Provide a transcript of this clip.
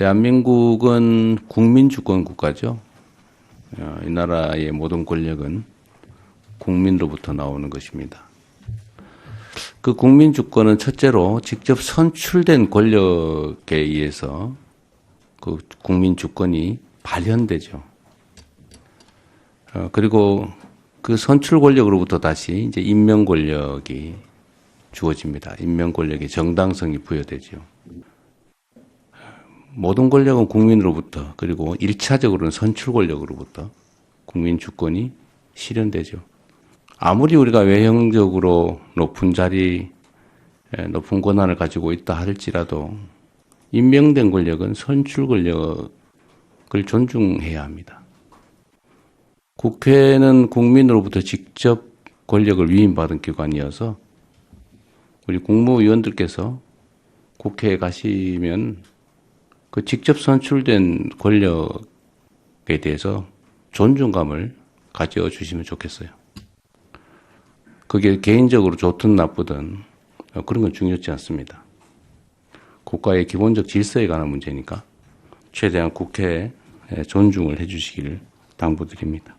대한민국은 국민주권 국가죠. 어, 이 나라의 모든 권력은 국민으로부터 나오는 것입니다. 그 국민주권은 첫째로 직접 선출된 권력에 의해서 그 국민주권이 발현되죠. 어, 그리고 그 선출 권력으로부터 다시 이제 임명 권력이 주어집니다. 임명 권력의 정당성이 부여되죠. 모든 권력은 국민으로부터 그리고 일차적으로는 선출 권력으로부터 국민 주권이 실현되죠. 아무리 우리가 외형적으로 높은 자리, 에, 높은 권한을 가지고 있다 할지라도 임명된 권력은 선출 권력을 존중해야 합니다. 국회는 국민으로부터 직접 권력을 위임받은 기관이어서 우리 국무위원들께서 국회에 가시면 그 직접 선출된 권력에 대해서 존중감을 가져 주시면 좋겠어요. 그게 개인적으로 좋든 나쁘든 그런 건 중요치 않습니다. 국가의 기본적 질서에 관한 문제니까 최대한 국회에 존중을 해주시기를 당부드립니다.